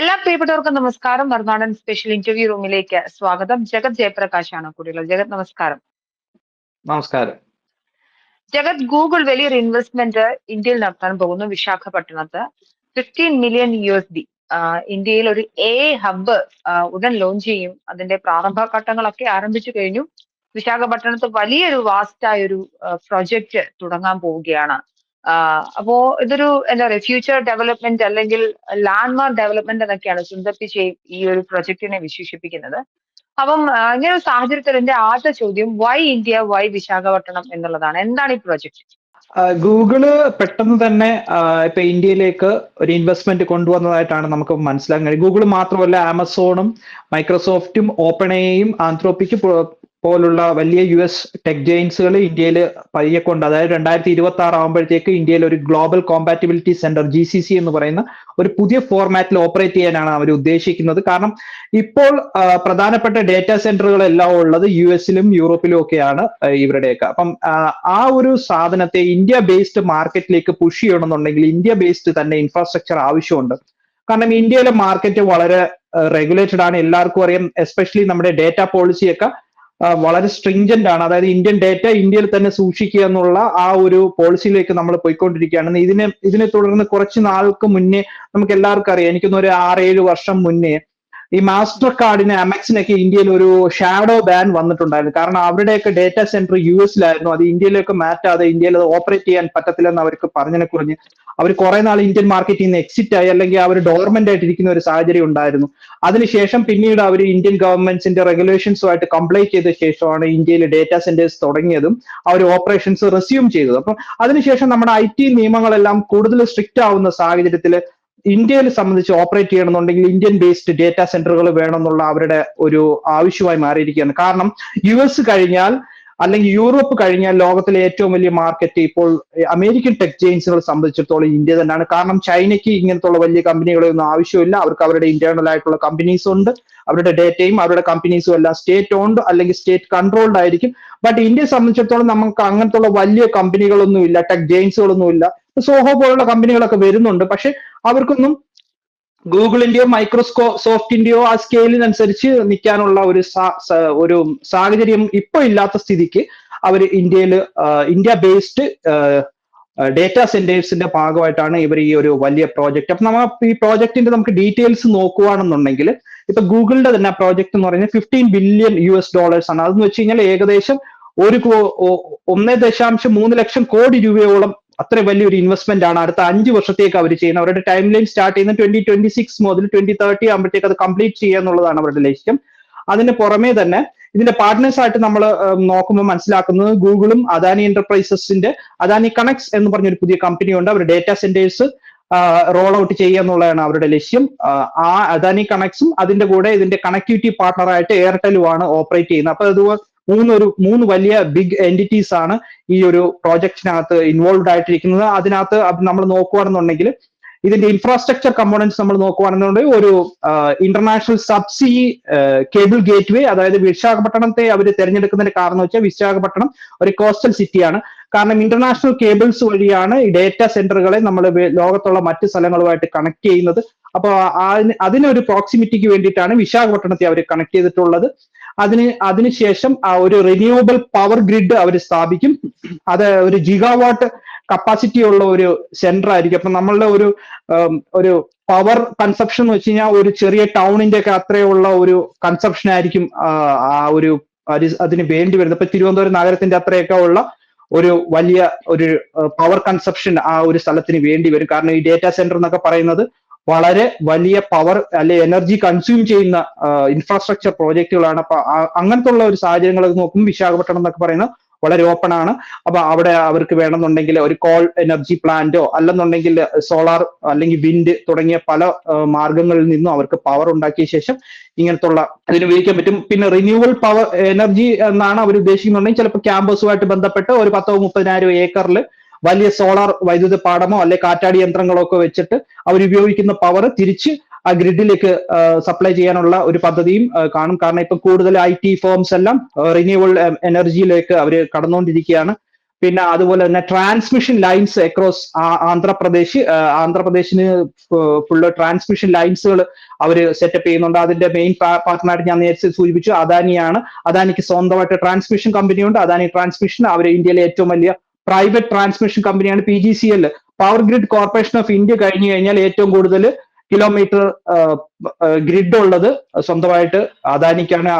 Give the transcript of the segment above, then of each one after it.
എല്ലാ പ്രിയപ്പെട്ടവർക്കും നമസ്കാരം. മറുനാടൻ സ്പെഷ്യൽ ഇന്റർവ്യൂ റൂമിലേക്ക് സ്വാഗതം. ജഗത് ജയപ്രകാശ് ആണ് കൂടിയുള്ളത്. ജഗത് നമസ്കാരം. നമസ്കാരം. ജഗത് ഗൂഗിൾ വലിയൊരു ഇൻവെസ്റ്റ്മെന്റ് ഇന്ത്യയിൽ നടത്താൻ പോകുന്നു വിശാഖപട്ടണത്ത്. Fifteen million U S D ഇന്ത്യയിൽ ഒരു എ ഹബ്ബ് ഉടൻ ലോഞ്ച് ചെയ്യും. അതിന്റെ പ്രാരംഭ ഘട്ടങ്ങളൊക്കെ ആരംഭിച്ചു കഴിഞ്ഞു. വിശാഖപട്ടണത്ത് വലിയൊരു വാസ്റ്റായ ഒരു പ്രൊജക്ട് തുടങ്ങാൻ പോവുകയാണ്. അപ്പോ ഇതൊരു എന്താ പറയുക ഫ്യൂച്ചർ ഡെവലപ്മെന്റ് അല്ലെങ്കിൽ ലാൻഡ്മാർക്ക് ഡെവലപ്മെന്റ് എന്നൊക്കെയാണ് സുന്ദർ പിച്ചൈ ഈ ഒരു പ്രൊജക്ടിനെ വിശേഷിപ്പിക്കുന്നത്. അപ്പം അങ്ങനെ ഒരു സാഹചര്യത്തിൽ എന്റെ ആദ്യ ചോദ്യം വൈ ഇന്ത്യ വൈ വിശാഖപട്ടണം എന്നുള്ളതാണ്. എന്താണ് ഈ പ്രൊജക്ട് ഗൂഗിൾ പെട്ടെന്ന് തന്നെ ഇപ്പൊ ഇന്ത്യയിലേക്ക് ഒരു ഇൻവെസ്റ്റ്മെന്റ് കൊണ്ടുവന്നതായിട്ടാണ് നമുക്ക് മനസ്സിലാക്കാൻ കഴിയും ഗൂഗിൾ മാത്രമല്ല ആമസോണും മൈക്രോസോഫ്റ്റും ഓപ്പണേയും ആന്ത്രോപ്പിക്ക് പോലുള്ള വലിയ യു എസ് ടെക് ജെയിൻസുകൾ ഇന്ത്യയിൽ പയ്യെ കൊണ്ട് അതായത് രണ്ടായിരത്തി ഇരുപത്തി ആറ് ആകുമ്പോഴത്തേക്ക് ഇന്ത്യയിൽ ഒരു global compatibility centre G C C എന്ന് പറയുന്ന ഒരു പുതിയ ഫോർമാറ്റിൽ ഓപ്പറേറ്റ് ചെയ്യാനാണ് അവർ ഉദ്ദേശിക്കുന്നത്. കാരണം ഇപ്പോൾ പ്രധാനപ്പെട്ട ഡേറ്റാ സെന്ററുകളെല്ലാം ഉള്ളത് യു എസിലും യൂറോപ്പിലും ഒക്കെയാണ് ഇവരുടെയൊക്കെ. അപ്പം ആ, ഒരു സാധനത്തെ ഇന്ത്യ ബേസ്ഡ് മാർക്കറ്റിലേക്ക് പുഷ് ചെയ്യണമെന്നുണ്ടെങ്കിൽ ഇന്ത്യ ബേസ്ഡ് തന്നെ ഇൻഫ്രാസ്ട്രക്ചർ ആവശ്യമുണ്ട്. കാരണം ഇന്ത്യയിലെ മാർക്കറ്റ് വളരെ റെഗുലേറ്റഡ് ആണ്. എല്ലാവർക്കും അറിയാം എസ്പെഷ്യലി നമ്മുടെ ഡേറ്റ പോളിസിയൊക്കെ വളരെ സ്ട്രിഞ്ചന്റ് ആണ്. അതായത് ഇന്ത്യൻ ഡേറ്റ ഇന്ത്യയിൽ തന്നെ സൂക്ഷിക്കുക എന്നുള്ള ആ ഒരു പോളിസിയിലേക്ക് നമ്മൾ പോയിക്കൊണ്ടിരിക്കുകയാണ്. ഇതിനെ ഇതിനെ തുടർന്ന് കുറച്ച് നാൾക്ക് മുന്നേ നമുക്ക് എല്ലാവർക്കും അറിയാം. എനിക്കൊന്നും ഒരു ആറേഴ് വർഷം മുന്നേ ഈ മാസ്റ്റർ കാർഡിന് അമക്സിനൊക്കെ ഇന്ത്യയിൽ ഒരു ഷാഡോ ബാൻ വന്നിട്ടുണ്ടായിരുന്നു. കാരണം അവരുടെയൊക്കെ ഡേറ്റാ സെന്റർ യു എസിലായിരുന്നു അത് ഇന്ത്യയിലേക്ക് മാറ്റാതെ ഇന്ത്യയിൽ അത് ഓപ്പറേറ്റ് ചെയ്യാൻ പറ്റത്തില്ലെന്ന് അവർക്ക് പറഞ്ഞതിനെ കുറിഞ്ഞ് അവർ കുറെ നാൾ ഇന്ത്യൻ മാർക്കറ്റിൽ നിന്ന് എക്സിറ്റ് ആയി. അല്ലെങ്കിൽ അവർ ഡോർമെന്റ് ആയിട്ടിരിക്കുന്ന ഒരു സാഹചര്യം ഉണ്ടായിരുന്നു. അതിനുശേഷം പിന്നീട് അവർ ഇന്ത്യൻ ഗവൺമെന്റ്സിന്റെ റെഗുലേഷൻസുമായിട്ട് കംപ്ലൈന്റ് ചെയ്ത ശേഷമാണ് ഇന്ത്യയിൽ ഡേറ്റാ സെന്റേഴ്സ് തുടങ്ങിയതും അവർ ഓപ്പറേഷൻസ് റെസ്യൂം ചെയ്തത്. അപ്പം അതിനുശേഷം നമ്മുടെ ഐ ടി നിയമങ്ങളെല്ലാം കൂടുതൽ സ്ട്രിക്റ്റ് ആവുന്ന സാഹചര്യത്തിൽ ഇന്ത്യയിൽ സംബന്ധിച്ച് ഓപ്പറേറ്റ് ചെയ്യണമെന്നുണ്ടെങ്കിൽ ഇന്ത്യൻ ബേസ്ഡ് ഡേറ്റാ സെന്ററുകൾ വേണമെന്നുള്ള അവരുടെ ഒരു ആവശ്യമായി മാറിയിരിക്കുകയാണ്. കാരണം യു എസ് കഴിഞ്ഞാൽ അല്ലെങ്കിൽ യൂറോപ്പ് കഴിഞ്ഞാൽ ലോകത്തിലെ ഏറ്റവും വലിയ മാർക്കറ്റ് ഇപ്പോൾ അമേരിക്കൻ ടെക് ജെയിൻസുകളെ സംബന്ധിച്ചിടത്തോളം ഇന്ത്യ തന്നെയാണ്. കാരണം ചൈനയ്ക്ക് ഇങ്ങനത്തുള്ള വലിയ കമ്പനികളൊന്നും ആവശ്യമില്ല. അവർക്ക് അവരുടെ ഇന്റേണൽ ആയിട്ടുള്ള കമ്പനീസ് ഉണ്ട്. അവരുടെ ഡേറ്റയും അവരുടെ കമ്പനീസും എല്ലാം സ്റ്റേറ്റ് ഓൺഡ് അല്ലെങ്കിൽ സ്റ്റേറ്റ് കൺട്രോൾഡ് ആയിരിക്കും. ബട്ട് ഇന്ത്യയെ സംബന്ധിച്ചിടത്തോളം നമുക്ക് അങ്ങനത്തുള്ള വലിയ കമ്പനികളൊന്നും ഇല്ല ടെക് ജെയിൻസുകളൊന്നും ഇല്ല സോഹോ പോലുള്ള കമ്പനികളൊക്കെ വരുന്നുണ്ട്. പക്ഷെ അവർക്കൊന്നും ഗൂഗിളിന്റെയോ മൈക്രോസ്കോ സോഫ്റ്റിന്റെയോ ആ സ്കെയിലിനനുസരിച്ച് നിൽക്കാനുള്ള ഒരു ഒരു സാഹചര്യം ഇപ്പൊ ഇല്ലാത്ത സ്ഥിതിക്ക് അവർ ഇന്ത്യയിൽ ഇന്ത്യ ബേസ്ഡ് ഡേറ്റാ സെന്റേഴ്സിന്റെ ഭാഗമായിട്ടാണ് ഇവർ ഈ ഒരു വലിയ പ്രോജക്റ്റ് അപ്പൊ നമ്മൾ ഈ പ്രോജക്റ്റിന്റെ നമുക്ക് ഡീറ്റെയിൽസ് നോക്കുകയാണെന്നുണ്ടെങ്കിൽ ഇപ്പൊ ഗൂഗിളിന്റെ തന്നെ പ്രോജക്റ്റ് എന്ന് പറയുന്നത് fifteen billion U S dollars ആണ്. അതെന്ന് വെച്ച് കഴിഞ്ഞാൽ ഏകദേശം ഒരു ഒന്നേ ദശാംശം മൂന്ന് ലക്ഷം കോടി രൂപയോളം അത്രയും വലിയൊരു ഇൻവെസ്റ്റ്മെന്റ് ആണ്. അടുത്ത അഞ്ച് വർഷത്തേക്ക് അവർ ചെയ്യുന്നത്. അവരുടെ ടൈം ലൈൻ സ്റ്റാർട്ട് ചെയ്യുന്ന ട്വന്റി ട്വന്റി സിക്സ് മുതൽ ട്വന്റി തേർട്ടി ആകുമ്പോഴത്തേക്ക് അത് കംപ്ലീറ്റ് ചെയ്യുക എന്നുള്ളതാണ് അവരുടെ ലക്ഷ്യം. അതിന് പുറമേ തന്നെ ഇതിന്റെ പാർട്ട്നേഴ്സ് ആയിട്ട് നമ്മൾ നോക്കുമ്പോൾ മനസ്സിലാക്കുന്നത് ഗൂഗിളും അദാനി എന്റർപ്രൈസസിന്റെ അദാനി കണക്സ് എന്ന് പറഞ്ഞൊരു പുതിയ കമ്പനി ഉണ്ട്. അവർ ഡേറ്റാ സെന്റേഴ്സ് റോൾ ഔട്ട് ചെയ്യുക എന്നുള്ളതാണ് അവരുടെ ലക്ഷ്യം. ആ, അദാനി കണക്സും അതിന്റെ കൂടെ ഇതിന്റെ കണക്ടിവിറ്റി പാർട്ണറായിട്ട് എയർടെലുമാണ് ഓപ്പറേറ്റ് ചെയ്യുന്നത്. അപ്പൊ അത് മൂന്ന് ഒരു മൂന്ന് വലിയ ബിഗ് എന്റിറ്റീസ് ആണ് ഈ ഒരു പ്രോജക്റ്റിനകത്ത് ഇൻവോൾവ് ആയിട്ടിരിക്കുന്നത്. അതിനകത്ത് നമ്മൾ നോക്കുകയാണെന്നുണ്ടെങ്കിൽ ഇതിന്റെ ഇൻഫ്രാസ്ട്രക്ചർ കമ്പോണൻസ് നമ്മൾ നോക്കുകയാണെന്നുണ്ടെങ്കിൽ ഒരു ഇന്റർനാഷണൽ സബ്സി കേബിൾ ഗേറ്റ്വേ അതായത് വിശാഖപട്ടണത്തെ അവർ തിരഞ്ഞെടുക്കുന്നതിന്റെ കാരണം വെച്ചാൽ വിശാഖപട്ടണം ഒരു കോസ്റ്റൽ സിറ്റിയാണ് കാരണം ഇന്റർനാഷണൽ കേബിൾസ് വഴിയാണ് ഈ ഡേറ്റാ സെന്ററുകളെ നമ്മൾ ലോകത്തുള്ള മറ്റു സ്ഥലങ്ങളുമായിട്ട് കണക്ട് ചെയ്യുന്നത്. അപ്പോൾ അതിന് അതിനൊരു പ്രോക്സിമിറ്റിക്ക് വേണ്ടിയിട്ടാണ് വിശാഖപട്ടണത്തെ അവർ കണക്ട് ചെയ്തിട്ടുള്ളത്. അതിന് അതിനുശേഷം ഒരു റിന്യൂവബിൾ പവർ ഗ്രിഡ് അവർ സ്ഥാപിക്കും. അത് ഒരു ജിഗാവാട്ട് കപ്പാസിറ്റി ഉള്ള ഒരു സെന്റർ ആയിരിക്കും. അപ്പൊ നമ്മളുടെ ഒരു ഒരു പവർ കൺസപ്ഷൻ എന്ന് വെച്ച് കഴിഞ്ഞാൽ ഒരു ചെറിയ ടൗണിന്റെ ഒക്കെ അത്രയുള്ള ഒരു കൺസപ്ഷൻ ആയിരിക്കും ആ ഒരു അതിന് വേണ്ടി വരുന്നത്. ഇപ്പൊ തിരുവനന്തപുരം നഗരത്തിന്റെ അത്രയൊക്കെ ഉള്ള ഒരു വലിയ ഒരു പവർ കൺസപ്ഷൻ ആ ഒരു സ്ഥലത്തിന് വേണ്ടി വരും. കാരണം ഈ ഡേറ്റാ സെന്റർ എന്നൊക്കെ പറയുന്നത് വളരെ വലിയ പവർ അല്ലെ എനർജി കൺസ്യൂം ചെയ്യുന്ന ഇൻഫ്രാസ്ട്രക്ചർ പ്രോജക്റ്റുകളാണ് അപ്പൊ അങ്ങനത്തെ ഉള്ള ഒരു സാഹചര്യങ്ങൾ നോക്കുമ്പോൾ വിശാഖപട്ടണം എന്നൊക്കെ പറയുന്നത് വളരെ ഓപ്പൺ ആണ്. അപ്പൊ അവിടെ അവർക്ക് വേണമെന്നുണ്ടെങ്കിൽ ഒരു കോൾ എനർജി പ്ലാന്റോ അല്ലെന്നുണ്ടെങ്കിൽ സോളാർ അല്ലെങ്കിൽ വിൻഡ് തുടങ്ങിയ പല മാർഗങ്ങളിൽ നിന്നും അവർക്ക് പവർ ഉണ്ടാക്കിയ ശേഷം ഇങ്ങനത്തുള്ള ഇതിന് ഉപയോഗിക്കാൻ പറ്റും. പിന്നെ റിന്യൂവൽ പവർ എനർജി എന്നാണ് അവർ ഉദ്ദേശിക്കുന്നുണ്ടെങ്കിൽ ചിലപ്പോൾ ക്യാമ്പസുമായിട്ട് ബന്ധപ്പെട്ട് ഒരു പത്തോ മുപ്പതിനായിരം ഏക്കറിൽ വലിയ സോളാർ വൈദ്യുത പാടമോ അല്ലെ കാറ്റാടി യന്ത്രങ്ങളോ ഒക്കെ വെച്ചിട്ട് അവർ ഉപയോഗിക്കുന്ന പവർ തിരിച്ച് ആ ഗ്രിഡിലേക്ക് സപ്ലൈ ചെയ്യാനുള്ള ഒരു പദ്ധതിയും കാണും. കാരണം ഇപ്പം കൂടുതൽ ഐ ടി ഫോംസ് എല്ലാം റിന്യൂവൽ എനർജിയിലേക്ക് അവർ കടന്നുകൊണ്ടിരിക്കുകയാണ്. പിന്നെ അതുപോലെ തന്നെ ട്രാൻസ്മിഷൻ ലൈൻസ് അക്രോസ് ആന്ധ്രാപ്രദേശ് ആന്ധ്രാപ്രദേശിന് ഫുള്ള് ട്രാൻസ്മിഷൻ ലൈൻസുകൾ അവർ സെറ്റപ്പ് ചെയ്യുന്നുണ്ട്. അതിന്റെ മെയിൻ പാർട്ട്ണറായിട്ട് ഞാൻ നേരത്തെ സൂചിപ്പിച്ചു അദാനിയാണ്. അദാനിക്ക് സ്വന്തമായിട്ട് ട്രാൻസ്മിഷൻ കമ്പനിയുണ്ട് അദാനി ട്രാൻസ്മിഷൻ അവർ ഇന്ത്യയിലെ ഏറ്റവും വലിയ പ്രൈവറ്റ് ട്രാൻസ്മിഷൻ കമ്പനിയാണ് P G C L power grid corporation of India കഴിഞ്ഞു കഴിഞ്ഞാൽ ഏറ്റവും കൂടുതൽ കിലോമീറ്റർ ഗ്രിഡ് ഉള്ളത് സ്വന്തമായിട്ട് അദാനിക്കാണ്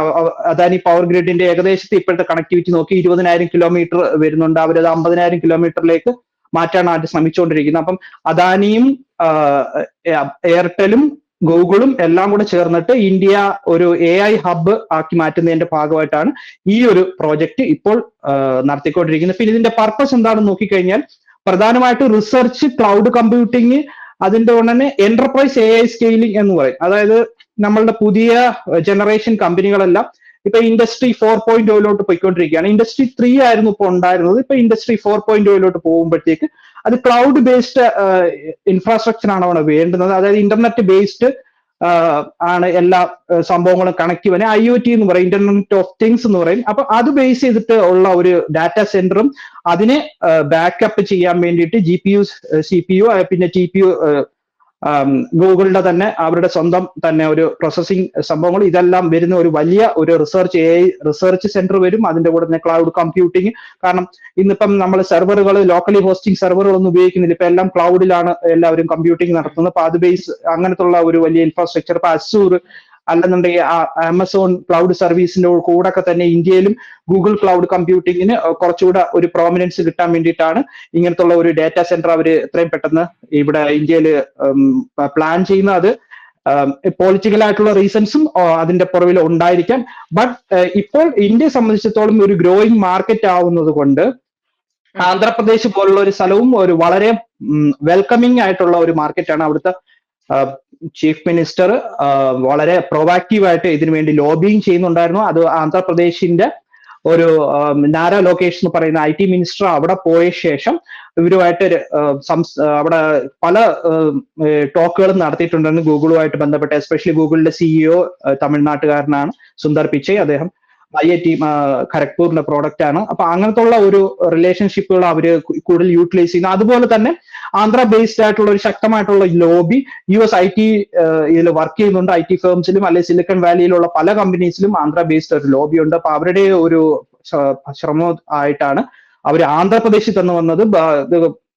അദാനി പവർ ഗ്രിഡിന്റെ ഏകദേശത്തെ ഇപ്പോഴത്തെ കണക്ടിവിറ്റി നോക്കി ഇരുപതിനായിരം കിലോമീറ്റർ വരുന്നുണ്ട്. അവരത് അമ്പതിനായിരം കിലോമീറ്ററിലേക്ക് മാറ്റാണ് ആദ്യം ശ്രമിച്ചുകൊണ്ടിരിക്കുന്നത് അപ്പം അദാനിയും എയർടെലും ഗൂഗിളും എല്ലാം കൂടെ ചേർന്നിട്ട് ഇന്ത്യ ഒരു എ ഐ ഹബ്ബ് ആക്കി മാറ്റുന്നതിന്റെ ഭാഗമായിട്ടാണ് ഈ ഒരു പ്രോജക്റ്റ് ഇപ്പോൾ നടത്തിക്കൊണ്ടിരിക്കുന്നത്. പിന്നെ ഇതിന്റെ പർപ്പസ് എന്താണെന്ന് നോക്കിക്കഴിഞ്ഞാൽ പ്രധാനമായിട്ട് റിസർച്ച് ക്ലൗഡ് കമ്പ്യൂട്ടിംഗ് അതിന്റെ ഉടനെ എന്റർപ്രൈസ് എ ഐ സ്കെയിലിംഗ് എന്ന് പറയും. അതായത് നമ്മളുടെ പുതിയ ജനറേഷൻ കമ്പനികളെല്ലാം ഇപ്പൊ ഇൻഡസ്ട്രി ഫോർ പോയിന്റ് ഓയിലോട്ട് പോയിക്കൊണ്ടിരിക്കുകയാണ്. ഇൻഡസ്ട്രി ത്രീ ആയിരുന്നു ഇപ്പൊ ഉണ്ടായിരുന്നത്. ഇപ്പൊ ഇൻഡസ്ട്രി ഫോർ പോയിന്റ് ഓയിലോട്ട് പോകുമ്പോഴത്തേക്ക് അത് ക്ലൗഡ് ബേസ്ഡ് ഇൻഫ്രാസ്ട്രക്ചർ ആണ് അവിടെ വേണ്ടുന്നത്. അതായത് ഇന്റർനെറ്റ് ബേസ്ഡ് ആണ് എല്ലാ സംഭവങ്ങളും കണക്ട് ചെയ്യുവാൻ. ഐ ഒ ടി എന്ന് പറയും ഇന്റർനെറ്റ് ഓഫ് തിങ്സ് എന്ന് പറയും. അപ്പൊ അത് ബേസ് ചെയ്തിട്ട് ഉള്ള ഒരു ഡാറ്റാ സെന്ററും അതിനെ ബാക്കപ്പ് ചെയ്യാൻ വേണ്ടിയിട്ട് G P U C P U പിന്നെ ടി പി യു ഗൂഗിളിന്റെ തന്നെ അവരുടെ സ്വന്തം തന്നെ ഒരു പ്രോസസ്സിംഗ് സംഭവങ്ങൾ. ഇതെല്ലാം വരുന്ന ഒരു വലിയ ഒരു റിസർച്ച് എ റിസർച്ച് സെന്റർ വരും. അതിന്റെ കൂടെ തന്നെ ക്ലൗഡ് കമ്പ്യൂട്ടിംഗ് കാരണം ഇന്നിപ്പം നമ്മൾ സെർവറുകൾ ലോക്കലി ഹോസ്റ്റിംഗ് സെർവറുകളൊന്നും ഉപയോഗിക്കുന്നില്ല. ഇപ്പൊ എല്ലാം ക്ലൗഡിലാണ് എല്ലാവരും കമ്പ്യൂട്ടിംഗ് നടത്തുന്നത്. അപ്പൊ അത് ബേസ് അങ്ങനത്തുള്ള ഒരു വലിയ ഇൻഫ്രാസ്ട്രക്ചർ ഇപ്പൊ അസൂർ അല്ലെന്നുണ്ടെങ്കിൽ ആമസോൺ ക്ലൗഡ് സർവീസിന്റെ കൂടെ തന്നെ ഇന്ത്യയിലും ഗൂഗിൾ ക്ലൗഡ് കമ്പ്യൂട്ടിങ്ങിന് കുറച്ചുകൂടെ ഒരു പ്രോമിനൻസ് കിട്ടാൻ വേണ്ടിയിട്ടാണ് ഇങ്ങനത്തുള്ള ഒരു ഡാറ്റാ സെന്റർ അവർ എത്രയും പെട്ടെന്ന് ഇവിടെ ഇന്ത്യയിൽ പ്ലാൻ ചെയ്യുന്നത്. അത് പൊളിറ്റിക്കൽ ആയിട്ടുള്ള റീസൺസും അതിന്റെ പുറകിൽ ഉണ്ടായിരിക്കാം. ബട്ട് ഇപ്പോൾ ഇന്ത്യയെ സംബന്ധിച്ചിടത്തോളം ഒരു ഗ്രോയിങ് മാർക്കറ്റ് ആവുന്നത് കൊണ്ട് ആന്ധ്രാപ്രദേശ് പോലുള്ള ഒരു സ്ഥലവും ഒരു വളരെ വെൽക്കമിങ് ആയിട്ടുള്ള ഒരു മാർക്കറ്റാണ് അവിടുത്തെ ചീഫ് മിനിസ്റ്റർ വളരെ പ്രൊവാക്റ്റീവ് ആയിട്ട് ഇതിനു വേണ്ടി ലോബിങ് ചെയ്യുന്നുണ്ടായിരുന്നു. അത് ആന്ധ്രാപ്രദേശിന്റെ ഒരു നാര ലോകേഷ് എന്ന് പറയുന്ന ഐ ടി മിനിസ്റ്റർ അവിടെ പോയ ശേഷം ഇവരുമായിട്ട് അവിടെ പല ടോക്കുകളും നടത്തിയിട്ടുണ്ടെന്ന് ഗൂഗിളുമായിട്ട് ബന്ധപ്പെട്ട് എസ്പെഷ്യലി ഗൂഗിളിന്റെ സിഇഒ തമിഴ്നാട്ടുകാരനാണ് സുന്ദർ പിച്ചൈ. അദ്ദേഹം ഐ ഐ ടി ഖരഗ്പൂരിന്റെ പ്രോഡക്റ്റ് ആണ്. അപ്പൊ അങ്ങനത്തുള്ള ഒരു റിലേഷൻഷിപ്പുകൾ അവർ കൂടുതൽ യൂട്ടിലൈസ് ചെയ്യുന്നു. അതുപോലെ തന്നെ ആന്ധ്ര ബേസ്ഡ് ആയിട്ടുള്ള ഒരു ശക്തമായിട്ടുള്ള lobby U S I T ഇതിൽ വർക്ക് ചെയ്യുന്നുണ്ട്. ഐ ടി ഫേംസിലും അല്ലെങ്കിൽ സിലിക്കൺ വാലിയിലുള്ള പല കമ്പനീസിലും ആന്ധ്ര ബേസ്ഡ് ഒരു ലോബി ഉണ്ട്. അപ്പൊ അവരുടെ ഒരു ശ്രമം ആയിട്ടാണ് അവർ ആന്ധ്രാപ്രദേശിൽ തന്നെ വന്നത്.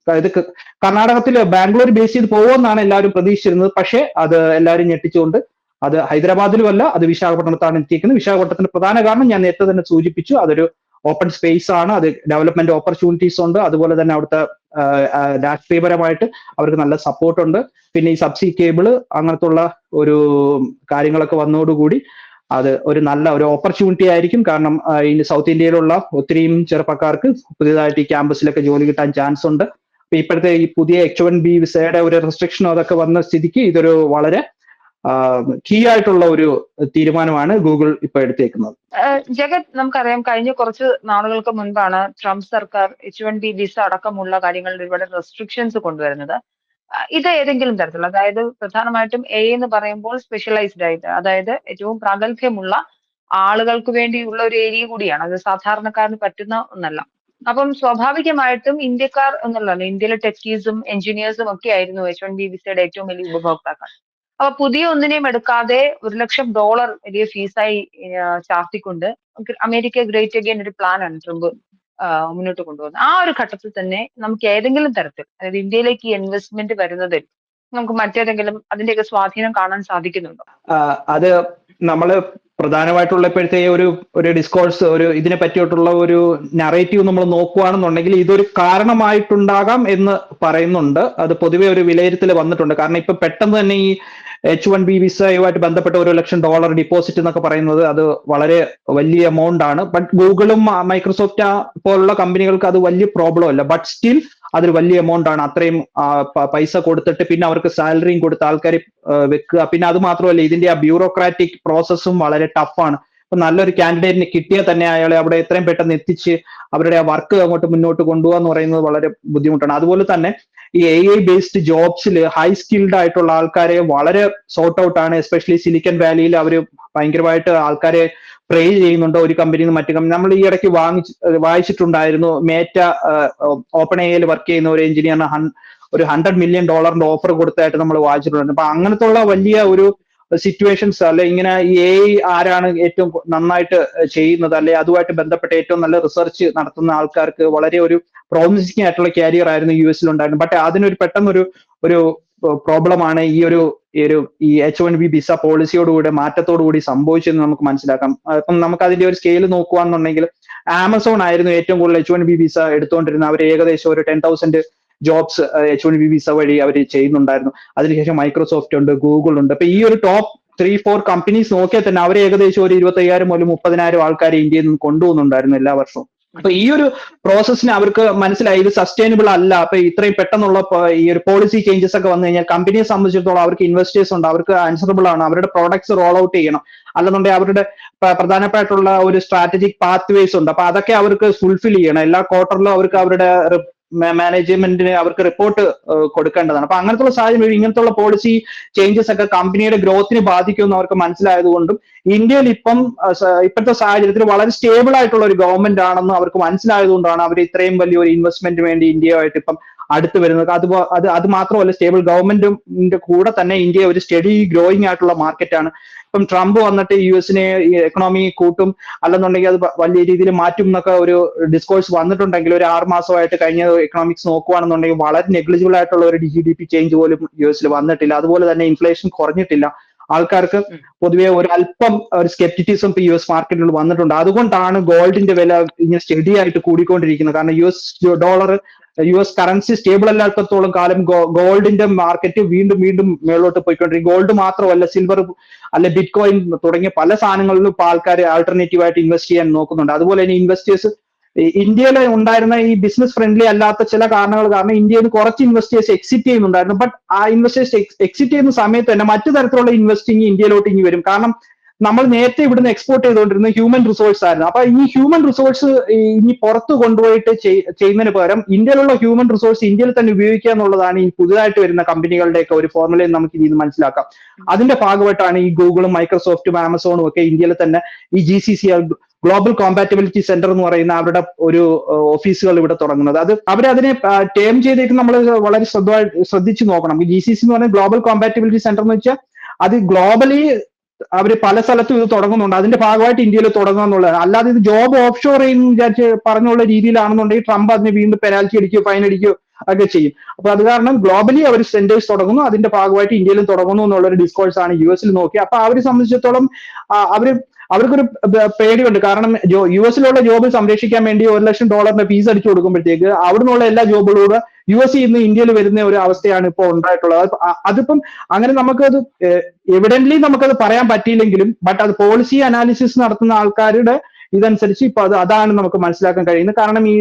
ക- കർണാടകത്തിൽ ബാംഗ്ലൂർ ബേസ് ചെയ്ത് പോകുമെന്നാണ് എല്ലാവരും പ്രതീക്ഷിച്ചിരുന്നത്. പക്ഷേ അത് എല്ലാവരും ഞെട്ടിച്ചുകൊണ്ട് അത് ഹൈദരാബാദിലും അല്ല അത് വിശാഖപട്ടണത്താണ് എത്തിയിരിക്കുന്നത് വിശാഖപട്ടണത്തിന്റെ പ്രധാന കാരണം ഞാൻ നേരത്തെ തന്നെ സൂചിപ്പിച്ചു അതൊരു ഓപ്പൺ സ്പേസ് ആണ് അത് ഡെവലപ്മെന്റ് ഓപ്പർച്യൂണിറ്റീസ് ഉണ്ട് അതുപോലെ തന്നെ അവിടുത്തെ രാഷ്ട്രീയപരമായിട്ട് അവർക്ക് നല്ല സപ്പോർട്ട് ഉണ്ട്. പിന്നെ ഈ സബ്സി കേബിൾ അങ്ങനത്തുള്ള ഒരു കാര്യങ്ങളൊക്കെ വന്നതോടുകൂടി അത് ഒരു നല്ല ഒരു ഓപ്പർച്യൂണിറ്റി ആയിരിക്കും. കാരണം ഈ സൗത്ത് ഇന്ത്യയിലുള്ള ഒത്തിരിയും ചെറുപ്പക്കാർക്ക് പുതിയതായിട്ട് ഈ ക്യാമ്പസിലൊക്കെ ജോലി കിട്ടാൻ ചാൻസ് ഉണ്ട്. ഇപ്പോഴത്തെ ഈ പുതിയ എച്ച് വൺ ബി വിസയുടെ ഒരു റെസ്ട്രിക്ഷനോ അതൊക്കെ വന്ന സ്ഥിതിക്ക് ഇതൊരു വളരെ കീ ആയിട്ടുള്ള ഒരു തീരുമാനമാണ് ഗൂഗിൾ ഇപ്പൊ എടുത്തേക്കുന്നത്. ജഗത് നമുക്കറിയാം കഴിഞ്ഞ കുറച്ച് നാളുകൾക്ക് മുൻപാണ് ട്രംപ് സർക്കാർ എച്ച് വൺ ബി വിസ അടക്കമുള്ള കാര്യങ്ങളിൽ ഒരുപാട് റെസ്ട്രിക്ഷൻസ് കൊണ്ടുവരുന്നത്. ഇത് ഏതെങ്കിലും തരത്തിലുള്ള അതായത് പ്രധാനമായിട്ടും എ എന്ന് പറയുമ്പോൾ സ്പെഷ്യലൈസ്ഡ് ആയിട്ട് അതായത് ഏറ്റവും പ്രാഗൽഭ്യമുള്ള ആളുകൾക്ക് വേണ്ടിയുള്ള ഒരു ഏരിയ കൂടിയാണ്. അത് സാധാരണക്കാരന് പറ്റുന്ന ഒന്നല്ല. അപ്പം സ്വാഭാവികമായിട്ടും ഇന്ത്യക്കാർ എന്നുള്ളതല്ല ഇന്ത്യയിലെ ടെക്കീസും എഞ്ചിനീയേഴ്സും ഒക്കെ ആയിരുന്നു എച്ച് വൺ ബി വിസയുടെ ഏറ്റവും വലിയ ഉപഭോക്താക്കൾ. അപ്പൊ പുതിയ ഒന്നിനെയും എടുക്കാതെ ഒരു ലക്ഷം ഡോളർ വലിയ ഫീസായി ചാർത്തിക്കൊണ്ട് അമേരിക്ക ഗ്രേറ്റ് അഗൈൻ ഒരു പ്ലാനാണ് ട്രംപ് മുന്നോട്ട് കൊണ്ടുപോകുന്നത്. ആ ഒരു ഘട്ടത്തിൽ തന്നെ നമുക്ക് ഏതെങ്കിലും തരത്തിൽ അതായത് ഇന്ത്യയിലേക്ക് ഇൻവെസ്റ്റ്മെന്റ് വരുന്നതിൽ നമുക്ക് മറ്റേതെങ്കിലും അതിന്റെയൊക്കെ സ്വാധീനം കാണാൻ സാധിക്കുന്നുണ്ടോ? അത് നമ്മൾ പ്രധാനമായിട്ടുള്ള ഇപ്പോഴത്തെ ഒരു ഒരു ഡിസ്കോഴ്സ് ഒരു ഇതിനെ പറ്റിയിട്ടുള്ള ഒരു നറേറ്റീവ് നമ്മൾ നോക്കുകയാണെന്നുണ്ടെങ്കിൽ ഇതൊരു കാരണമായിട്ടുണ്ടാകാം എന്ന് പറയുന്നുണ്ട്. അത് പൊതുവെ ഒരു വിലയിരുത്തൽ വന്നിട്ടുണ്ട്. കാരണം ഇപ്പൊ പെട്ടെന്ന് തന്നെ ഈ എച്ച് വൺ ബി വിസയുമായിട്ട് ബന്ധപ്പെട്ട ഒരു ലക്ഷം ഡോളർ ഡിപ്പോസിറ്റ് എന്നൊക്കെ പറയുന്നത് അത് വളരെ വലിയ എമൗണ്ട് ആണ്. ബട്ട് ഗൂഗിളും മൈക്രോസോഫ്റ്റ് പോലുള്ള കമ്പനികൾക്ക് അത് വലിയ പ്രോബ്ലം അല്ല. ബട്ട് സ്റ്റിൽ അതൊരു വലിയ എമൗണ്ട് ആണ്. അത്രയും പൈസ കൊടുത്തിട്ട് പിന്നെ അവർക്ക് സാലറിയും കൊടുത്ത് ആൾക്കാരെ ആ, വെക്കുക. പിന്നെ അത് മാത്രമല്ല ഇതിന്റെ ആ ബ്യൂറോക്രാറ്റിക് പ്രോസസ്സും വളരെ ടഫാണ് ഇപ്പൊ നല്ലൊരു കാൻഡിഡേറ്റിന് കിട്ടിയാൽ തന്നെ അയാളെ അവിടെ എത്രയും പെട്ടെന്ന് എത്തിച്ച് അവരുടെ ആ വർക്ക് അങ്ങോട്ട് മുന്നോട്ട് കൊണ്ടുപോകാന്ന് പറയുന്നത് വളരെ ബുദ്ധിമുട്ടാണ്. അതുപോലെ തന്നെ ഈ എ ഐ ബേസ്ഡ് ജോബ്സിൽ ഹൈ സ്കിൽഡ് ആയിട്ടുള്ള ആൾക്കാരെ വളരെ സോർട്ട് ഔട്ട് ആണ്. എസ്പെഷ്യലി സിലിക്കൺ വാലിയിൽ അവർ ഭയങ്കരമായിട്ട് ആൾക്കാരെ പ്രേ ചെയ്യുന്നുണ്ട്. ഒരു കമ്പനിയിൽ നിന്ന് മറ്റു കമ്പനി നമ്മൾ ഈ ഇടയ്ക്ക് വാങ്ങിച്ച് വായിച്ചിട്ടുണ്ടായിരുന്നു. മേറ്റ ഓപ്പൺ എയിൽ വർക്ക് ചെയ്യുന്ന ഒരു എഞ്ചിനീയറിന് ഒരു ഹൺഡ്രഡ് മില്യൺ ഡോളറിന്റെ ഓഫർ കൊടുത്തായിട്ട് നമ്മൾ വായിച്ചിട്ടുണ്ട് അപ്പൊ അങ്ങനത്തെ ഉള്ള വലിയ ഒരു സിറ്റുവേഷൻസ് അല്ലെ ഇങ്ങനെ എ ആരാണ് ഏറ്റവും നന്നായിട്ട് ചെയ്യുന്നത് അല്ലെ അതുമായിട്ട് ബന്ധപ്പെട്ട് ഏറ്റവും നല്ല റിസർച്ച് നടത്തുന്ന ആൾക്കാർക്ക് വളരെ ഒരു പ്രോമിസിംഗ് ആയിട്ടുള്ള കാരിയർ ആയിരുന്നു യു എസിൽ ഉണ്ടായിരുന്നു ബട്ട് അതിനൊരു പെട്ടെന്നൊരു ഒരു പ്രോബ്ലമാണ് ഈ ഒരു ഈ ഒരു ഈ എച്ച് വൺ ബി വിസ പോളിസിയോടുകൂടി മാറ്റത്തോടുകൂടി സംഭവിച്ചെന്ന് നമുക്ക് മനസ്സിലാക്കാം. അപ്പം നമുക്ക് അതിന്റെ ഒരു സ്കെയിൽ നോക്കുകയാണെന്നുണ്ടെങ്കിൽ ആമസോൺ ആയിരുന്നു ഏറ്റവും കൂടുതൽ എച്ച് വൺ ബി വിസ എടുത്തുകൊണ്ടിരുന്നത്. അവർ ഏകദേശം ഒരു ten thousand jobs H one B visa വഴി അവർ ചെയ്യുന്നുണ്ടായിരുന്നു. അതിനുശേഷം മൈക്രോസോഫ്റ്റ് ഉണ്ട് ഗൂഗിൾ ഉണ്ട്. അപ്പൊ ഈ ഒരു ടോപ്പ് ത്രീ ഫോർ കമ്പനീസ് നോക്കിയാൽ തന്നെ അവർ ഏകദേശം ഒരു ഇരുപത്തി അയ്യായിരം മുതൽ മുപ്പതിനായിരം ആൾക്കാരെ ഇന്ത്യയിൽ നിന്ന് കൊണ്ടുപോകുന്നുണ്ടായിരുന്നു എല്ലാ വർഷവും. അപ്പൊ ഈ ഒരു പ്രോസസ്സിന് അവർക്ക് മനസ്സിലായി ഇത് സസ്റ്റൈനബിൾ അല്ല. അപ്പൊ ഇത്രയും പെട്ടെന്നുള്ള ഈ ഒരു പോളിസി ചേഞ്ചസ് ഒക്കെ വന്നു കഴിഞ്ഞാൽ കമ്പനിയെ സംബന്ധിച്ചിടത്തോളം അവർക്ക് ഇൻവെസ്റ്റേഴ്സ് ഉണ്ട് അവർക്ക് ആൻസറബിൾ ആണ്. അവരുടെ പ്രോഡക്ട്സ് റോൾ ഔട്ട് ചെയ്യണം. അല്ലെന്നുണ്ടെങ്കിൽ അവരുടെ പ്രധാനപ്പെട്ടുള്ള ഒരു സ്ട്രാറ്റജിക് പാത്വേസ് ഉണ്ട്. അപ്പൊ അതൊക്കെ അവർക്ക് ഫുൾഫിൽ ചെയ്യണം. എല്ലാ ക്വാർട്ടറിലും അവർക്ക് അവരുടെ മാനേജ്മെന്റിന് അവർക്ക് റിപ്പോർട്ട് കൊടുക്കേണ്ടതാണ്. അപ്പൊ അങ്ങനത്തുള്ള സാഹചര്യം ഇങ്ങനത്തുള്ള പോളിസി ചേഞ്ചസ് ഒക്കെ കമ്പനിയുടെ ഗ്രോത്തിനെ ബാധിക്കുമെന്ന് അവർക്ക് മനസ്സിലായതുകൊണ്ടും ഇന്ത്യയിൽ ഇപ്പം ഇപ്പോഴത്തെ സാഹചര്യത്തിൽ വളരെ സ്റ്റേബിൾ ആയിട്ടുള്ള ഒരു ഗവൺമെന്റ് ആണെന്ന് അവർക്ക് മനസ്സിലായതുകൊണ്ടാണ് അവർ ഇത്രയും വലിയൊരു ഇൻവെസ്റ്റ്മെന്റ് വേണ്ടി ഇന്ത്യയുമായിട്ട് ഇപ്പം അടുത്ത് വരുന്നത്. അത് അത് അത് മാത്രമല്ല സ്റ്റേബിൾ ഗവൺമെന്റിന്റെ കൂടെ തന്നെ ഇന്ത്യ ഒരു സ്റ്റഡി ഗ്രോയിങ് ആയിട്ടുള്ള മാർക്കറ്റാണ് ഇപ്പം ട്രംപ് വന്നിട്ട് യു എസിനെ എക്കണോമി കൂട്ടും. അല്ലെന്നുണ്ടെങ്കിൽ അത് വലിയ രീതിയിൽ മാറ്റും എന്നൊക്കെ ഒരു ഡിസ്കോഴ്സ് വന്നിട്ടുണ്ടെങ്കിൽ ഒരു ആറ് മാസമായിട്ട് കഴിഞ്ഞ എക്കണോമിക്സ് നോക്കുകയാണെന്നുണ്ടെങ്കിൽ വളരെ നെഗ്ലിജിബിൾ ആയിട്ടുള്ള ഒരു ജി ഡി പി ചേഞ്ച് പോലും യു എസിൽ വന്നിട്ടില്ല. അതുപോലെ തന്നെ ഇൻഫ്ലേഷൻ കുറഞ്ഞിട്ടില്ല. ആൾക്കാർക്ക് പൊതുവെ ഒരു അല്പം ഒരു സ്കെപ്റ്റിറ്റിസം ഇപ്പൊ യു എസ് മാർക്കറ്റിൽ വന്നിട്ടുണ്ട്. അതുകൊണ്ടാണ് ഗോൾഡിന്റെ വില ഇങ്ങനെ സ്റ്റഡി ആയിട്ട് കൂടിക്കൊണ്ടിരിക്കുന്നത്. കാരണം U S dollar U S currency stable അല്ലാത്തത്തോളം കാലം ഗോൾഡിന്റെ മാർക്കറ്റ് വീണ്ടും വീണ്ടും മേളോട്ട് പോയിക്കൊണ്ടിരിക്കും ഗോൾഡ് മാത്രമല്ല സിൽവർ അല്ലെ ബിറ്റ് കോയിൻ തുടങ്ങിയ പല സാധനങ്ങളിലും ഇപ്പൊ ആൾക്കാർ ആൾട്ടർനേറ്റീവ് ആയിട്ട് ഇൻവെസ്റ്റ് ചെയ്യാൻ നോക്കുന്നുണ്ട്. അതുപോലെ തന്നെ ഇൻവെസ്റ്റേഴ്സ് ഇന്ത്യയിൽ ഉണ്ടായിരുന്ന ഈ ബിസിനസ് ഫ്രണ്ട്ലി അല്ലാത്ത ചില കാരണങ്ങൾ കാരണം ഇന്ത്യയിൽ നിന്ന് കുറച്ച് ഇൻവെസ്റ്റേഴ്സ് എക്സിറ്റ് ചെയ്യുന്നുണ്ടായിരുന്നു. ബട്ട് ആ ഇൻവെസ്റ്റേഴ്സ് എക്സിറ്റ് ചെയ്യുന്ന സമയത്ത് തന്നെ മറ്റു തരത്തിലുള്ള ഇൻവെസ്റ്റിംഗ് ഇന്ത്യയിലോട്ട് ഇനി വരും. കാരണം നമ്മൾ നേരത്തെ ഇവിടുന്ന് എക്സ്പോർട്ട് ചെയ്തുകൊണ്ടിരുന്ന ഹ്യൂമൻ റിസോഴ്സ് ആയിരുന്നു. അപ്പൊ ഈ ഹ്യൂമൻ റിസോഴ്സ് ഇനി പുറത്ത് കൊണ്ടുപോയിട്ട് ചെയ്യുന്നതിന് പകരം ഇന്ത്യയിലുള്ള ഹ്യൂമൻ റിസോഴ്സ് ഇന്ത്യയിൽ തന്നെ ഉപയോഗിക്കുക എന്നുള്ളതാണ് ഈ പുതുതായിട്ട് വരുന്ന കമ്പനികളുടെയൊക്കെ ഒരു ഫോർമുലയിൽ നമുക്ക് ഇനി മനസ്സിലാക്കാം. അതിന്റെ ഭാഗമായിട്ടാണ് ഈ ഗൂഗിളും മൈക്രോസോഫ്റ്റും ആമസോണും ഒക്കെ ഇന്ത്യയിൽ തന്നെ ഈ G C C global compatibility centre എന്ന് പറയുന്ന അവരുടെ ഒരു ഓഫീസുകൾ ഇവിടെ തുടങ്ങുന്നത്. അത് അവരതിനെ ടേം ചെയ്തേക്ക് നമ്മൾ വളരെ ശ്രദ്ധ ശ്രദ്ധിച്ചു നോക്കണം. ജി സി സി എന്ന് പറയുന്നത് ഗ്ലോബൽ കോമ്പാറ്റബിലിറ്റി സെന്റർ എന്ന് വെച്ചാൽ അത് ഗ്ലോബലി അവർ പല സ്ഥലത്തും ഇത് തുടങ്ങുന്നുണ്ട്. അതിന്റെ ഭാഗമായിട്ട് ഇന്ത്യയിൽ തുടങ്ങുക എന്നുള്ളത് അല്ലാതെ ഇത് ജോബ് ഓഫ് ഷോർ ചെയ്യുന്ന വിചാരിച്ച് പറഞ്ഞുള്ള രീതിയിലാണെന്നുണ്ടെങ്കിൽ ട്രംപ് അതിന് വീണ്ടും പെനാൽറ്റി അടിക്കുകയോ ഫൈൻ അടിക്കുകയോ ഒക്കെ ചെയ്യും. അപ്പൊ അത് കാരണം ഗ്ലോബലി അവർ സെന്റേഴ്സ് തുടങ്ങുന്നു. അതിന്റെ ഭാഗമായിട്ട് ഇന്ത്യയിലും തുടങ്ങുന്നു എന്നുള്ള ഒരു ഡിസ്കോഴ്സ് ആണ് യു എസിൽ നോക്കി അപ്പൊ അവരെ സംബന്ധിച്ചിടത്തോളം അവർ അവർക്കൊരു പേടിയുണ്ട്. കാരണം യു എസിലുള്ള ജോബ് സംരക്ഷിക്കാൻ വേണ്ടി ഒരു ലക്ഷം ഡോളറിന്റെ ഫീസ് അടിച്ചു കൊടുക്കുമ്പോഴത്തേക്ക് അവിടുന്നുള്ള എല്ലാ ജോബുകളൂടെ യു എസ് ഇന്ന് ഇന്ത്യയിൽ വരുന്ന ഒരു അവസ്ഥയാണ് ഇപ്പോൾ ഉണ്ടായിട്ടുള്ളത്. അതിപ്പം അങ്ങനെ നമുക്കത് എവിഡന്റ്ലി നമുക്കത് പറയാൻ പറ്റിയില്ലെങ്കിലും ബട്ട് അത് പോളിസി അനാലിസിസ് നടത്തുന്ന ആൾക്കാരുടെ ഇതനുസരിച്ച് ഇപ്പൊ അത് അതാണ് നമുക്ക് മനസ്സിലാക്കാൻ കഴിയുന്നത്. കാരണം ഈ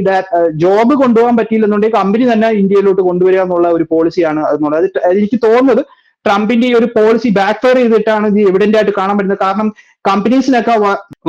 ജോബ് കൊണ്ടുപോകാൻ പറ്റിയില്ലെന്നുണ്ടെങ്കിൽ കമ്പനി തന്നെ ഇന്ത്യയിലോട്ട് കൊണ്ടുവരിക എന്നുള്ള ഒരു പോളിസിയാണ് എന്നുള്ളത്. എനിക്ക് തോന്നുന്നത് ട്രംപിന്റെ ഈ ഒരു പോളിസി ബാക്ക് ഫയർ ചെയ്തിട്ടാണ് ഇത് എവിഡന്റ് ആയിട്ട് കാണാൻ പറ്റുന്നത്. കാരണം കമ്പനീസിനൊക്കെ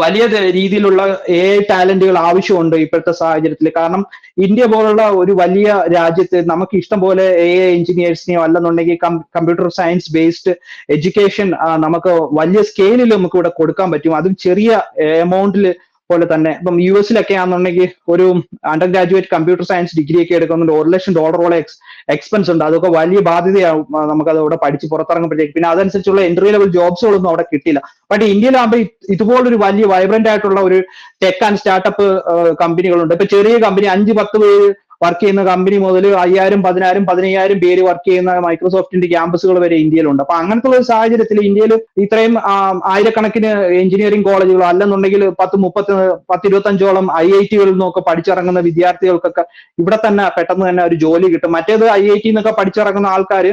വലിയ രീതിയിലുള്ള എ ടാലന്റുകൾ ആവശ്യമുണ്ട് ഇപ്പോഴത്തെ സാഹചര്യത്തിൽ കാരണം ഇന്ത്യ പോലുള്ള ഒരു വലിയ രാജ്യത്ത് നമുക്ക് ഇഷ്ടം പോലെ എ എഞ്ചിനീയേഴ്സിനെയോ അല്ലെന്നുണ്ടെങ്കിൽ കമ്പ്യൂട്ടർ സയൻസ് ബേസ്ഡ് എഡ്യൂക്കേഷൻ നമുക്ക് വലിയ സ്കെയിലിൽ നമുക്ക് ഇവിടെ കൊടുക്കാൻ പറ്റും. അതും ചെറിയ എമൗണ്ടിൽ പോലെ തന്നെ. ഇപ്പം യു എസിലൊക്കെ ആണെന്നുണ്ടെങ്കിൽ ഒരു undergraduate computer science degree ഒക്കെ എടുക്കുന്നുണ്ട്. ഒരു ലക്ഷം ഡോളറോളം എക്സ് എക്സ്പെൻസ് ഉണ്ട്. അതൊക്കെ വലിയ ബാധ്യതയാവും. നമുക്കത് അവിടെ പഠിച്ച് പുറത്തിറങ്ങുമ്പോഴത്തേക്ക് പിന്നെ അതനുസരിച്ചുള്ള എൻട്രി ലെവൽ ജോബ്സുകളൊന്നും അവിടെ കിട്ടില്ല ബട്ട് ഇന്ത്യയിലാകുമ്പോൾ ഇതുപോലൊരു വലിയ വൈബ്രന്റ് ആയിട്ടുള്ള ഒരു ടെക് ആൻഡ് സ്റ്റാർട്ടപ്പ് കമ്പനികളുണ്ട് ഇപ്പൊ ചെറിയ കമ്പനി അഞ്ച് പത്ത് പേര് വർക്ക് ചെയ്യുന്ന കമ്പനി മുതൽ അയ്യായിരം പതിനായിരം പതിനയ്യായിരം പേര് വർക്ക് ചെയ്യുന്ന മൈക്രോസോഫ്റ്റിന്റെ ക്യാമ്പസുകൾ വരെ ഇന്ത്യയിലുണ്ട്. അപ്പൊ അങ്ങനത്തെ ഒരു സാഹചര്യത്തിൽ ഇന്ത്യയിൽ ഇത്രയും ആയിരക്കണക്കിന് എഞ്ചിനീയറിംഗ് കോളേജുകളോ അല്ലെന്നുണ്ടെങ്കിൽ പത്ത് മുപ്പത്തി പത്ത് ഇരുപത്തഞ്ചോളം ഐ ഐ ടികളിൽ നിന്നൊക്കെ പഠിച്ചിറങ്ങുന്ന വിദ്യാർത്ഥികൾക്കൊക്കെ ഇവിടെ തന്നെ പെട്ടെന്ന് തന്നെ ഒരു ജോലി കിട്ടും. മറ്റേത് ഐ ഐ ടി എന്നൊക്കെ പഠിച്ചിറങ്ങുന്ന ആൾക്കാർ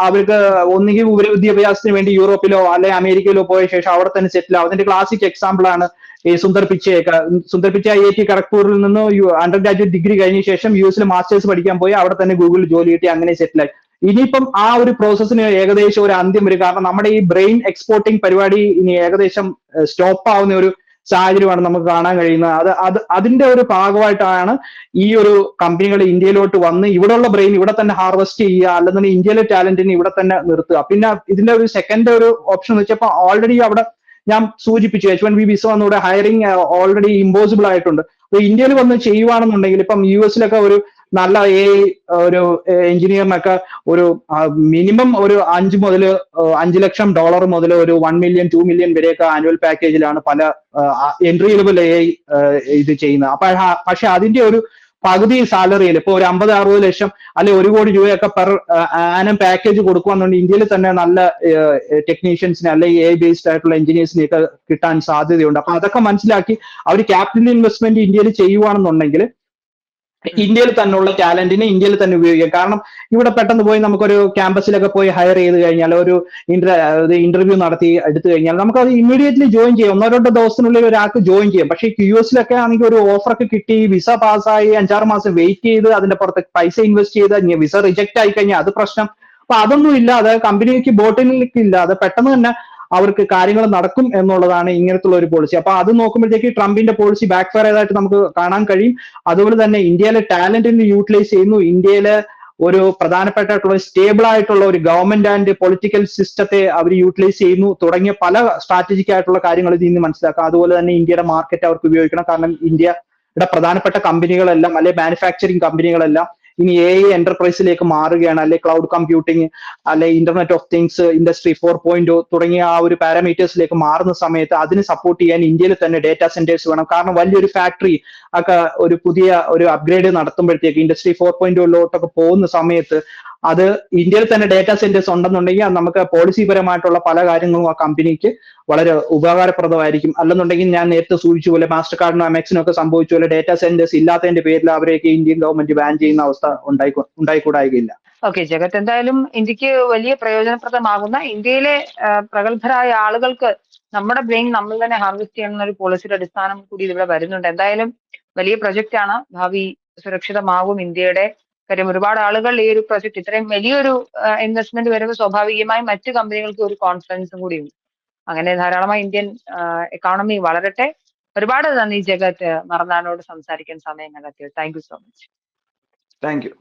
അവർക്ക് ഒന്നുകിൽ ഉപരി വിദ്യാഭ്യാസത്തിന് വേണ്ടി യൂറോപ്പിലോ അല്ലെ അമേരിക്കയിലോ പോയ ശേഷം അവിടെ തന്നെ സെറ്റിൽ ആവും അതിന്റെ ക്ലാസിക് എക്സാമ്പിൾ ആണ് ഈ സുന്ദർ പിച്ചയൊക്കെ സുന്ദർ പിച്ച ഐ ഐ ടി ഖരഗ്പൂരിൽ നിന്ന് അണ്ടർ ഗ്രാജുവേറ്റ് ഡിഗ്രി കഴിഞ്ഞ ശേഷം യു എസിൽ മാസ്റ്റേഴ്സ് പഠിക്കാൻ പോയി അവിടെ തന്നെ ഗൂഗിളിൽ ജോലി കിട്ടി അങ്ങനെ സെറ്റിലായി ഇനിയിപ്പം ആ ഒരു പ്രോസസ്സിന് ഏകദേശം ഒരു അന്ത്യം വരും. കാരണം നമ്മുടെ ഈ ബ്രെയിൻ എക്സ്പോർട്ടിംഗ് പരിപാടി ഇനി ഏകദേശം സ്റ്റോപ്പ് ആവുന്ന ഒരു സാഹചര്യമാണ് നമുക്ക് കാണാൻ കഴിയുന്നത്. അത് അത് അതിന്റെ ഒരു ഭാഗമായിട്ടാണ് ഈ ഒരു കമ്പനികൾ ഇന്ത്യയിലോട്ട് വന്ന് ഇവിടെയുള്ള ബ്രെയിൻ ഇവിടെ തന്നെ ഹാർവെസ്റ്റ് ചെയ്യുക അല്ലെന്നുണ്ടെങ്കിൽ ഇന്ത്യയിലെ ടാലന്റിനെ ഇവിടെ തന്നെ നിർത്തുക. പിന്നെ ഇതിന്റെ ഒരു സെക്കൻഡ് ഒരു ഓപ്ഷൻ എന്ന് വെച്ചപ്പോൾ ഓൾറെഡി അവിടെ ഞാൻ സൂചിപ്പിച്ചു എച്ച് വൺ ബി വിസ വന്നൂടെ ഹയറിംഗ് ഓൾറെഡി ഇമ്പോസിബിൾ ആയിട്ടുണ്ട്. അപ്പൊ ഇന്ത്യയിൽ വന്ന് ചെയ്യുവാണെന്നുണ്ടെങ്കിൽ ഇപ്പം യു എസിലൊക്കെ ഒരു നല്ല എ ഒരു എഞ്ചിനീയറിനൊക്കെ ഒരു മിനിമം ഒരു അഞ്ച് മുതൽ അഞ്ച് ലക്ഷം ഡോളർ മുതൽ ഒരു വൺ മില്യൺ ടു മില്യൺ വരെയൊക്കെ ആനുവൽ പാക്കേജിലാണ് പല എൻട്രി ലെവൽ എ ഇത് ചെയ്യുന്നത്. അപ്പൊ പക്ഷെ അതിന്റെ ഒരു പകുതി സാലറിയിൽ ഇപ്പൊ ഒരു അമ്പത് അറുപത് ലക്ഷം അല്ലെ ഒരു കോടി രൂപയൊക്കെ പെർ ആനം പാക്കേജ് കൊടുക്കുകയെന്നുണ്ടെങ്കിൽ ഇന്ത്യയിൽ തന്നെ നല്ല ടെക്നീഷ്യൻസിനെ അല്ലെങ്കിൽ എ ബേസ്ഡ് ആയിട്ടുള്ള എഞ്ചിനീയേഴ്സിനെ ഒക്കെ കിട്ടാൻ സാധ്യതയുണ്ട്. അപ്പൊ അതൊക്കെ മനസ്സിലാക്കി അവർ ക്യാപിറ്റൽ ഇൻവെസ്റ്റ്മെന്റ് ഇന്ത്യയിൽ ചെയ്യുവാണെന്നുണ്ടെങ്കിൽ ഇന്ത്യയിൽ തന്നെ ഉള്ള ടാലന്റിനെ ഇന്ത്യയിൽ തന്നെ ഉപയോഗിക്കാം കാരണം ഇവിടെ പെട്ടെന്ന് പോയി നമുക്കൊരു ക്യാമ്പസിലൊക്കെ പോയി ഹയർ ചെയ്ത് കഴിഞ്ഞാൽ ഒരു ഇന്റർവ്യൂ നടത്തി എടുത്തു കഴിഞ്ഞാൽ നമുക്ക് അത് ഇമ്മീഡിയറ്റ്ലി ജോയിൻ ചെയ്യാം. ഒന്നോ രണ്ടോ ദിവസത്തിനുള്ളിൽ ഒരാൾക്ക് ജോയിൻ ചെയ്യാം. പക്ഷേ യു എസിലൊക്കെ ആണെങ്കിൽ ഒരു ഓഫറൊക്കെ കിട്ടി വിസ പാസ്സായി അഞ്ചാറ് മാസം വെയിറ്റ് ചെയ്ത് അതിന്റെ പുറത്ത് പൈസ ഇൻവെസ്റ്റ് ചെയ്ത് വിസ റിജക്ട് ആയി കഴിഞ്ഞാൽ അത് പ്രശ്നം. അപ്പൊ അതൊന്നും ഇല്ലാതെ കമ്പനിക്ക് ബോട്ടിലേക്ക് ഇല്ലാതെ പെട്ടെന്ന് തന്നെ അവർക്ക് കാര്യങ്ങൾ നടക്കും എന്നുള്ളതാണ് ഇങ്ങനത്തുള്ള ഒരു പോളിസി അപ്പൊ അത് നോക്കുമ്പോഴത്തേക്ക് ട്രംപിന്റെ പോളിസി ബാക്ക് ഫയർ ആയതായിട്ട് നമുക്ക് കാണാൻ കഴിയും. അതുപോലെ തന്നെ ഇന്ത്യയിലെ ടാലന്റിനെ യൂട്ടിലൈസ് ചെയ്യുന്നു. ഇന്ത്യയിലെ ഒരു പ്രധാനപ്പെട്ടായിട്ടുള്ള സ്റ്റേബിൾ ആയിട്ടുള്ള ഒരു ഗവൺമെന്റ് ആൻഡ് പൊളിറ്റിക്കൽ സിസ്റ്റത്തെ അവർ യൂട്ടിലൈസ് ചെയ്യുന്നു. തുടങ്ങിയ പല സ്ട്രാറ്റജിക് ആയിട്ടുള്ള കാര്യങ്ങൾ ഇതിൽ നിന്ന് മനസ്സിലാക്കാം. അതുപോലെ തന്നെ ഇന്ത്യയുടെ മാർക്കറ്റ് അവർക്ക് ഉപയോഗിക്കണം. കാരണം ഇന്ത്യയുടെ പ്രധാനപ്പെട്ട കമ്പനികളെല്ലാം അല്ലെ മാനുഫാക്ചറിങ് കമ്പനികളെല്ലാം ഇനി എ ഐ എന്റർപ്രൈസിലേക്ക് മാറുകയാണ് അല്ലെ ക്ലൗഡ് കമ്പ്യൂട്ടിംഗ് അല്ലെ internet of things industry four point തുടങ്ങിയ ആ ഒരു പാരാമീറ്റേഴ്സിലേക്ക് മാറുന്ന സമയത്ത് അതിന് സപ്പോർട്ട് ചെയ്യാൻ ഇന്ത്യയിൽ തന്നെ ഡേറ്റാ സെന്റേഴ്സ് വേണം. കാരണം വലിയൊരു ഫാക്ടറി ഒക്കെ ഒരു പുതിയ ഒരു അപ്ഗ്രേഡ് നടത്തുമ്പോഴത്തേക്ക് ഇൻഡസ്ട്രി ഫോർ പോയിന്റ് ലോട്ടൊക്കെ പോകുന്ന സമയത്ത് അത് ഇന്ത്യയിൽ തന്നെ ഡേറ്റാ സെന്റേഴ്സ് ഉണ്ടെന്നുണ്ടെങ്കിൽ നമുക്ക് പോളിസി പരമായിട്ടുള്ള പല കാര്യങ്ങളും ആ കമ്പനിക്ക് വളരെ ഉപകാരപ്രദമായിരിക്കും. അല്ലെന്നുണ്ടെങ്കിൽ ഞാൻ നേരത്തെ സൂചിച്ചു പോലെ മാസ്റ്റർ കാർഡിനും അമെക്സിനും ഒക്കെ സംഭവിച്ച പോലെ ഡേറ്റാ സെന്റേഴ്സ് ഇല്ലാത്തതിന്റെ പേരിൽ അവരെയൊക്കെ ഇന്ത്യൻ ഗവൺമെന്റ് ബാൻ ചെയ്യുന്ന അവസ്ഥ ഉണ്ടായി ഉണ്ടായിക്കൂടായികയില്ല. ഓക്കെ ജഗത്. എന്തായാലും ഇന്ത്യയ്ക്ക് വലിയ പ്രയോജനപ്രദമാകുന്ന ഇന്ത്യയിലെ പ്രഗത്ഭരായ ആളുകൾക്ക് നമ്മുടെ ബ്രെയിൻ നമ്മൾ തന്നെ ഹാർവെസ്റ്റ് ചെയ്യുന്ന ഒരു പോളിസിയുടെ അടിസ്ഥാനം കൂടി ഇതിവിടെ വരുന്നുണ്ട്. എന്തായാലും വലിയ പ്രൊജക്റ്റ് ആണ്. ഭാവി സുരക്ഷിതമാകും ഇന്ത്യയുടെ കാര്യം ഒരുപാട് ആളുകൾ ഈ ഒരു പ്രൊജക്ട് ഇത്രയും വലിയൊരു ഇൻവെസ്റ്റ്മെന്റ് വരുമ്പോൾ സ്വാഭാവികമായും മറ്റു കമ്പനികൾക്ക് ഒരു കോൺഫിഡൻസും കൂടി ഉണ്ട് അങ്ങനെ ധാരാളമായി ഇന്ത്യൻ എക്കോണമി വളരട്ടെ. ഒരുപാട് നന്ദി ജഗത്. മറന്നാനോട് സംസാരിക്കാൻ സമയം കണ്ടെത്തിയത് thank you so much thank you